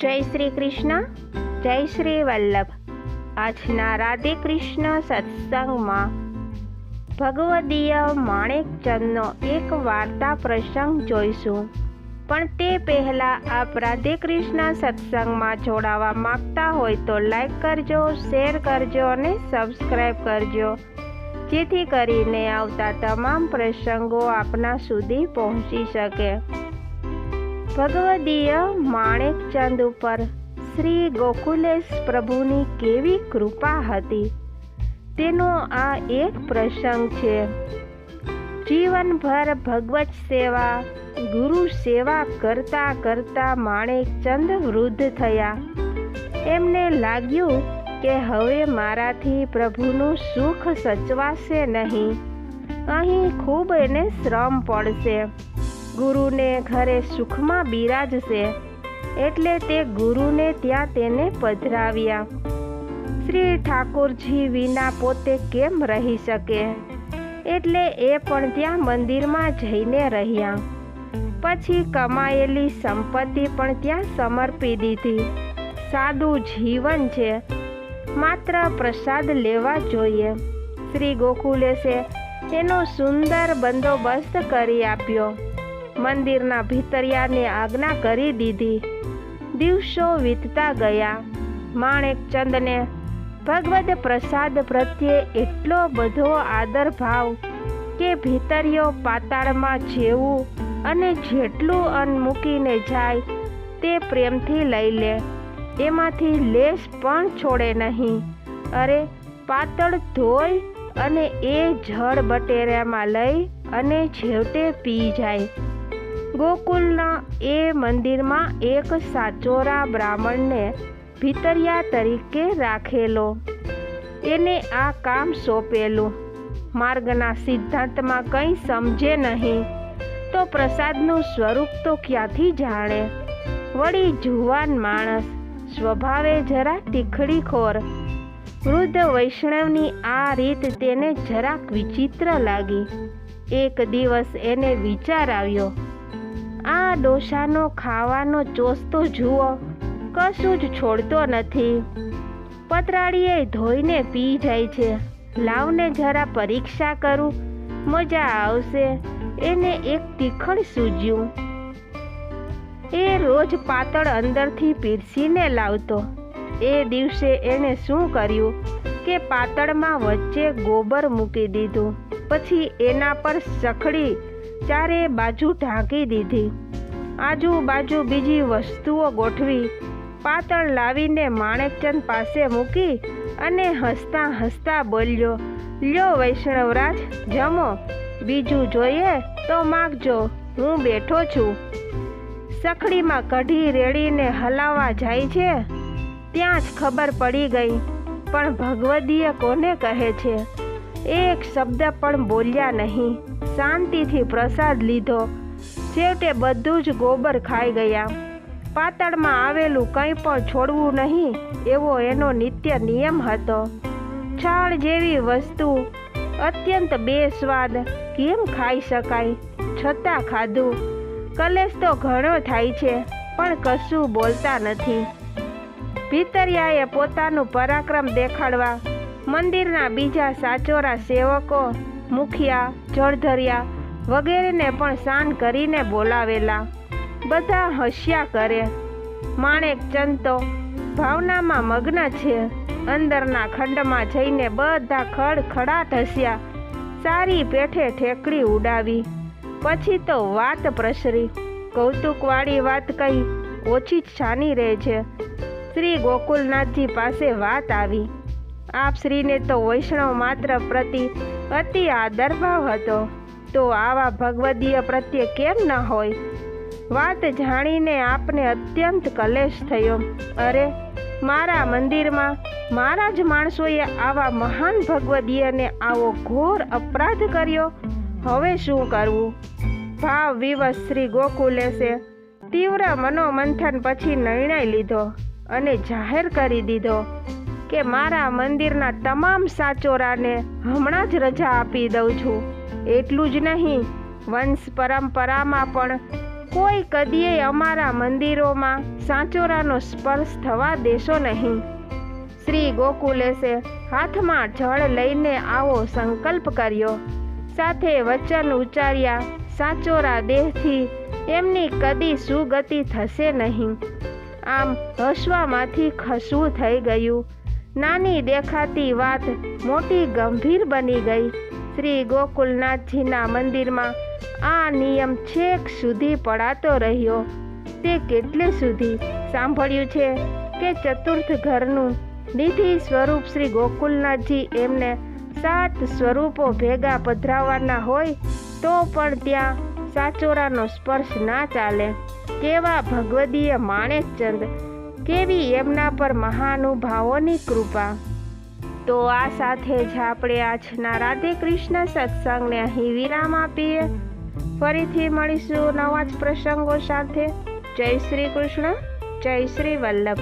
જય શ્રી કૃષ્ણ, જય શ્રી વલ્લભ. આજના રાધે કૃષ્ણ સત્સંગમાં ભગવદીય માણેકચંદનો એક વાર્તા પ્રસંગ જોઈશું. પણ તે પહેલાં આપ રાધે કૃષ્ણ સત્સંગમાં જોડાવા માંગતા હોય તો લાઈક કરજો, શેર કરજો અને સબસ્ક્રાઈબ કરજો. જેથી કરીને આવતા તમામ પ્રસંગો આપના સુધી પહોંચી શકે. ભગવદીય માણેકચંદ ઉપર શ્રી ગોકુલેશ પ્રભુની કેવી કૃપા હતી? તેનો આ એક પ્રસંગ છે. જીવનભર ભગવત સેવા, ગુરુ સેવા કરતા કરતા માણેકચંદ વૃદ્ધ થયા. એમને લાગ્યું કે હવે મારાથી પ્રભુનું સુખ સચવાશે નહીં. અહીં ખૂબ એને શ્રમ પડશે. ગુરુને ઘરે સુખમાં બિરાજશે એટલે તે ગુરુને ત્યાં તેને પધરાવ્યા. શ્રી ઠાકોરજી વિના પોતે કેમ રહી શકે? એટલે એ પણ ત્યાં મંદિરમાં જઈને રહ્યા. પછી કમાયેલી સંપત્તિ પણ ત્યાં સમર્પી દીધી. સાદું જીવન છે. માત્ર પ્રસાદ લેવા જોઈએ. શ્રી ગોકુલેશે એનો સુંદર બંદોબસ્ત કરી આપ્યો. મંદિરના ભીતરિયાને આજ્ઞા કરી દીધી. દિવસો વીતતા ગયા. માણેકચંદને ભગવદ પ્રસાદ પ્રત્યે એટલો બધો આદર ભાવ કે ભીતરીઓ પાતાળમાં જેવું અને જેટલું અન્ન મૂકીને જાય તે પ્રેમથી લઈ લે. એમાંથી લેશ પણ છોડે નહીં. અરે, પાતળ ધોઈ અને એ જળ બટેરામાં લઈ અને છેવટે પી જાય. ગોકુલના એ મંદિરમાં એક સાચોરા બ્રાહ્મણને ભીતરિયા તરીકે રાખેલો. એને આ કામ સોંપેલું. માર્ગના સિદ્ધાંતમાં કંઈ સમજે નહીં. તો પ્રસાદનું સ્વરૂપ તો ક્યાંથી જાણે? વળી જુવાન માણસ, સ્વભાવે જરા તીખડીખોર. વૃદ્ધ વૈષ્ણવની આ રીત તેને જરાક વિચિત્ર લાગી. એક દિવસ એને વિચાર આવ્યો આ ડોસાનો ખાવાનો ચોસ્તો જુઓ, કશું જ છોડતો નથી. પતરાળીએ ધોઈને પી જાય છે. લાવને જરા પરીક્ષા કરું, મજા આવશે. એને એક તીખણ સૂજ્યું. એ રોજ પાતળ અંદરથી પીરસીને લાવતો. એ દિવસે એણે શું કર્યું કે પાતળમાં વચ્ચે ગોબર મૂકી દીધું. પછી એના પર સખડી ચારે બાજુ ઢાંકી દીધી. આજુબાજુ બીજી વસ્તુઓ ગોઠવી, પાતળ લાવીને માણેકચંદ પાસે મૂકી અને હસતા હસતા બોલ્યો, લ્યો વૈષ્ણવરાજ, જમો. બીજું જોઈએ તો માગજો. હું બેઠો છું. સખડીમાં કઢી રેડીને હલાવવા જાય છે, ત્યાં જ ખબર પડી ગઈ, પણ ભગવદીએ કોને કહે છે? એક શબ્દ પણ બોલ્યા નહીં. શાંતિથી પ્રસાદ લીધો. છેવટે બધું જ ગોબર ખાઈ ગયા. પાતળમાં આવેલું કંઈ પણ છોડવું નહીં, એવો એનો નિત્ય નિયમ હતો. છાળ જેવી વસ્તુ, અત્યંત બેસ્વાદ, કેમ ખાઈ શકાય? છતાં ખાધું. કલેશ તો ઘણો થાય છે, પણ કશું બોલતા નથી. ભીતરિયાએ પોતાનું પરાક્રમ દેખાડવા, મંદિરના બીજા સાચોરા સેવકો, મુખિયા, જળધરિયા વગેરેને પણ શાન કરીને બોલાવેલા. બધા હસ્યા કરે. માણેકચંદ તો ભાવનામાં મગ્ન છે. અંદરના ખંડમાં જઈને બધા ખડખડાટ હસ્યા. સારી પેઠે ઠેકડી ઉડાવી. પછી તો વાત પ્રસરી. કૌતુકવાળી વાત કઈ ઓછી જ છાની રહે છે. શ્રી ગોકુલનાથજી પાસે વાત આવી. આપ શ્રીને તો વૈષ્ણવ માત્ર પ્રતિ અતિ આદરભાવ હતો. તો આવા ભગવદીય પ્રત્યે કેમ ન હોય? વાત જાણીને આપને અત્યંત કલેશ થયો. અરે, મારા મંદિરમાં મારા જ માણસોએ આવા મહાન ભગવદીયને આવો ઘોર અપરાધ કર્યો. હવે શું કરવું? ભાવ વિવશ શ્રી ગોકુલેશે તીવ્ર મનોમંથન પછી નિર્ણય લીધો અને જાહેર કરી દીધો કે મારા મંદિરના તમામ સાચોરાને હમણાં જ રજા આપી દઉં છું. એટલું જ નહીં, વંશ પરંપરામાં પણ કોઈ કદીએ અમારા મંદિરોમાં સાચોરાનો સ્પર્શ થવા દેશો નહીં. શ્રી ગોકુલેશે હાથમાં જળ લઈને આવો સંકલ્પ કર્યો. સાથે વચન ઉચ્ચાર્યા, સાચોરા દેહથી એમની કદી સુગતિ થશે નહીં. આમ હસવામાંથી ખસવું થઈ ગયું. નાની દેખાતી વાત મોટી ગંભીર બની ગઈ. શ્રી ગોકુલનાથજીના મંદિરમાં આ નિયમ છેક સુધી પડાતો રહ્યો. તે કેટલે સુધી? સાંભળ્યું છે કે ચતુર્થ ઘરનું નિધિ સ્વરૂપ શ્રી ગોકુલનાથજી એમને સાત સ્વરૂપો ભેગા પધરાવવાના હોય તો પણ ત્યાં સાચોરાનો સ્પર્શ ના ચાલે. કેવા ભગવદીય માણેકચંદ, કેવી એમના પર મહાનુભાવોની કૃપા. તો આ સાથે જ આપણે આજના રાધે કૃષ્ણ સત્સંગને અહીં વિરામ આપીએ. ફરીથી મળીશું નવા જ પ્રસંગો સાથે. જય શ્રી કૃષ્ણ, જય શ્રી વલ્લભ.